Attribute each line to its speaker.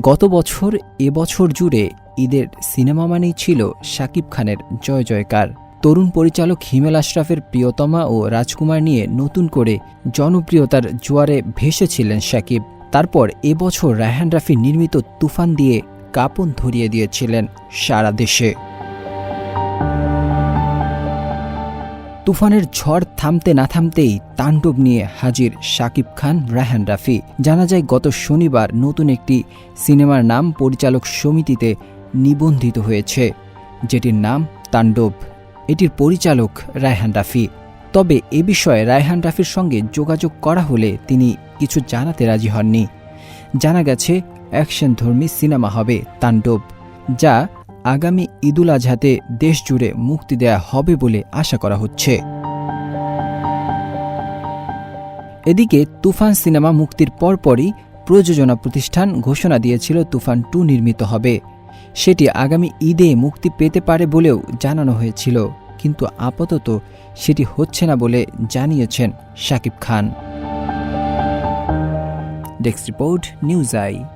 Speaker 1: গত বছর এবছর জুড়ে ঈদের সিনেমা মানেই ছিল শাকিব খানের জয় জয়কার। তরুণ পরিচালক হিমেল আশরাফের প্রিয়তমা ও রাজকুমার নিয়ে নতুন করে জনপ্রিয়তার জোয়ারে ভেসেছিলেন শাকিব। তারপর এবছর রায়হান রাফি নির্মিত তুফান দিয়ে কাপন ধরিয়ে দিয়েছিলেন সারা দেশে। তুফানের ঝড় থামতে না থামতেই তাণ্ডব নিয়ে হাজির শাকিব খান, রায়হান রাফি। জানা যায়, গত শনিবার নতুন একটি সিনেমার নাম পরিচালক সমিতিতে নিবন্ধিত হয়েছে, যেটির নাম তাণ্ডব। এটির পরিচালক রায়হান রাফি। তবে এ বিষয়ে রায়হান রাফির সঙ্গে যোগাযোগ করা হলে তিনি কিছু জানাতে রাজি হননি। জানা গেছে, অ্যাকশনধর্মী সিনেমা হবে তাণ্ডব, যা আগামী ঈদুল আজহাতে দেশজুড়ে মুক্তি দেয়া হবে বলে আশা করা হচ্ছে। এদিকে তুফান সিনেমা মুক্তির পরপরই প্রযোজনা প্রতিষ্ঠান ঘোষণা দিয়েছিল তুফান টু নির্মিত হবে। সেটি আগামী ঈদে মুক্তি পেতে পারে বলেও জানানো হয়েছিল। কিন্তু আপাতত সেটি হচ্ছে না বলে জানিয়েছেন Shakib Khan. Desk report, news I.